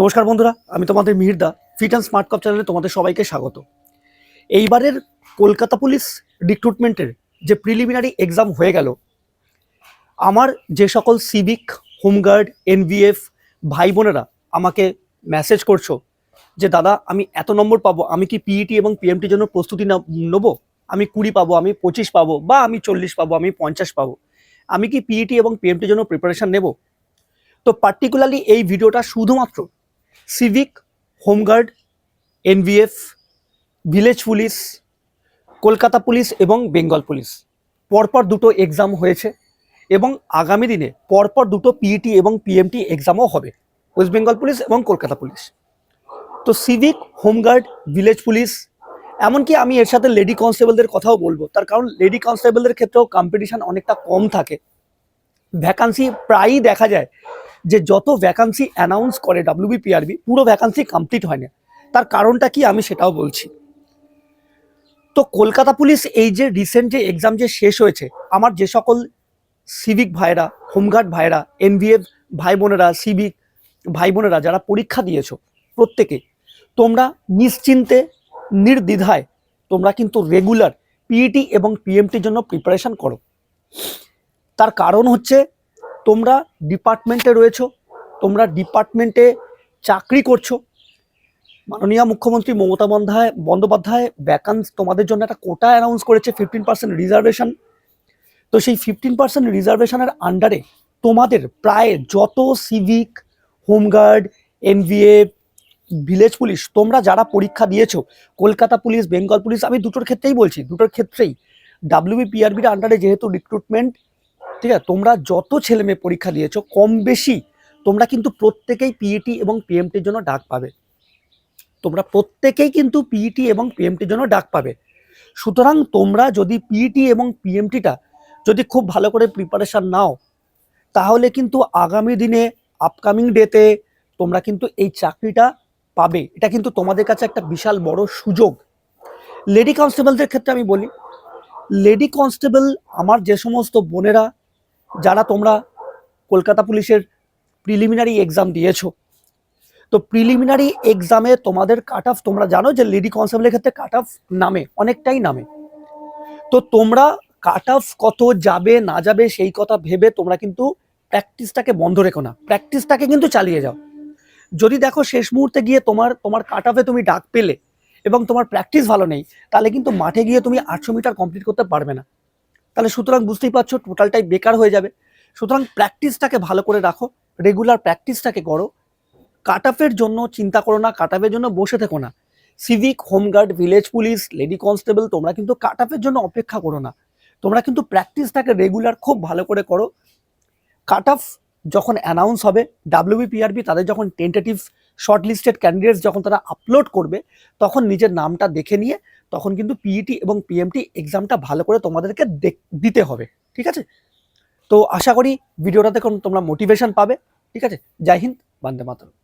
নমস্কার বন্ধুরা, আমি তোমাদের মিহিরদা ফিট অ্যান্ড স্মার্ট কাপ চ্যানেলে তোমাদের সবাইকে স্বাগত। এইবারের কলকাতা পুলিশ রিক্রুটমেন্টের যে প্রিলিমিনারি এক্সাম হয়ে গেল, আমার যে সকল সিভিক হোমগার্ড এনভিএফ ভাই বোনেরা আমাকে মেসেজ করছ যে, দাদা, আমি এত নম্বর পাবো, আমি কি পিইটি এবং পিএমটির জন্য প্রস্তুতি নেব? আমি কুড়ি পাবো, আমি পঁচিশ পাবো, বা আমি চল্লিশ পাবো, আমি পঞ্চাশ পাবো, আমি কি পিইটি এবং পিএমটির জন্য প্রিপারেশন নেব? তো পার্টিকুলারলি এই ভিডিওটা শুধুমাত্র civic home guard NVF village police Kolkata police এবং বেঙ্গল পুলিশ পরপর দুটো এক্সাম হয়েছে এবং আগামী দিনে পরপর দুটো পিইটি এবং পিএমটি এক্সামও হবে ওয়েস্ট বেঙ্গল পুলিশ এবং কলকাতা পুলিশ তো civic home guard village police এমনকি আমি এর সাথে লেডি কনস্টেবলদের কথাও বলব, তার কারণ লেডি কনস্টেবলদের ক্ষেত্রেও কম্পিটিশান অনেকটা কম থাকে। ভ্যাকান্সি প্রায়ই দেখা যায় যে যত ভ্যাকান্সি অ্যানাউন্স করে ডাব্লিউবিপিআরবি পুরো ভ্যাকান্সি কমপ্লিট হয় না তার কারণটা কি আমি সেটাও বলছি। তো কলকাতা পুলিশ এই যে রিসেন্ট যে এক্সাম যে শেষ হয়েছে, আমার যে সকল সিভিক ভাইরা হোমগার্ড ভাইরা এনভিএফ ভাই বোনেরা সিভিক ভাই বোনেরা, যারা পরীক্ষা দিয়েছ প্রত্যেকে, তোমরা নিশ্চিন্তে, নির্দ্বিধায়, তোমরা কিন্তু রেগুলার পিইটি এবং পিএমটির জন্য প্রিপারেশন করো। তার কারণ হচ্ছে তোমরা ডিপার্টমেন্টে রয়েছো, তোমরা ডিপার্টমেন্টে চাকরি করছ। মাননীয় মুখ্যমন্ত্রী মমতা বন্ধায়, বন্দ্যোপাধ্যায় ভ্যাকান্স তোমাদের জন্য একটা কোটা অ্যানাউন্স করেছে ফিফটিন পার্সেন্ট রিজার্ভেশন তো সেই ফিফটিন পার্সেন্ট রিজার্ভেশনের আন্ডারে তোমাদের প্রায় যত civic home guard NVF village police তোমরা যারা পরীক্ষা দিয়েছ, কলকাতা পুলিশ বেঙ্গল পুলিশ আমি দুটোর ক্ষেত্রেই বলছি, দুটোর ক্ষেত্রেই। ডাব্লিউবিপিআরবির আন্ডারে যেহেতু রিক্রুটমেন্ট ঠিক আছে? তোমরা যত ছেলে মেয়ে পরীক্ষা দিয়েছ, কম বেশি তোমরা কিন্তু প্রত্যেকেই পিইটি এবং পিএমটির জন্য ডাক পাবে। তোমরা প্রত্যেকেই কিন্তু পিইটি এবং পিএমটির জন্য ডাক পাবে। সুতরাং তোমরা যদি পিইটি এবং পিএমটিটা যদি খুব ভালো করে প্রিপারেশান নাও, তাহলে কিন্তু আগামী দিনে আপকামিং ডেতে তোমরা কিন্তু এই চাকরিটা পাবে। এটা কিন্তু তোমাদের কাছে একটা বিশাল বড় সুযোগ। লেডি কনস্টেবলদের ক্ষেত্রে আমি বলি লেডি কনস্টেবল আমার যে সমস্ত বোনেরা যারা তোমরা কলকাতা পুলিশের প্রিলিমিনারি এক্সাম দিয়েছ। তো প্রিলিমিনারি এক্সামে তোমাদের কাট অফ তোমরা জানো যে লেডি কনস্টেবলের ক্ষেত্রে কাট অফ নামে, অনেকটাই নামে। তো তোমরা কাট অফ কত যাবে, না যাবে সেই কথা ভেবে তোমরা কিন্তু প্র্যাকটিসটাকে বন্ধ রেখো না। প্র্যাকটিসটাকে কিন্তু চালিয়ে যাও। যদি দেখো শেষ মুহূর্তে গিয়ে তোমার তোমার কাট অফে তুমি ডাক পেলে এবং তোমার প্র্যাকটিস ভালো নেই, তাহলে কিন্তু মাঠে গিয়ে তুমি আটশো মিটার কমপ্লিট করতে পারবে না। তাহলে সুতরাং বুঝতেই পারছ টোটালটাই বেকার হয়ে যাবে। সুতরাং প্র্যাকটিসটাকে ভালো করে রাখো রেগুলার প্র্যাকটিসটাকে করো। কাট অফের জন্য চিন্তা করো না কাট অফের জন্য বসে থেকো না। Civic home guard village police lady constable তোমরা কিন্তু কাট অফের জন্য অপেক্ষা করো না। তোমরা কিন্তু প্র্যাকটিসটাকে রেগুলার খুব ভালো করে করো। কাট অফ যখন অ্যানাউন্স হবে ডাব্লিউবিপিআরবি তাদের যখন টেন্টেটিভ শর্ট লিস্টেড ক্যান্ডিডেটস যখন তারা আপলোড করবে, তখন নিজের নামটা দেখে নিয়ে তখন কিন্তু পিইটি এবং পিএমটি এক্সামটা ভালো করে তোমাদেরকে দিতে হবে, ঠিক আছে? তো আশা করি ভিডিওটা দেখুন তোমরা মোটিভেশন পাবে, ঠিক আছে? জয় হিন্দ, বন্দে মাতরম।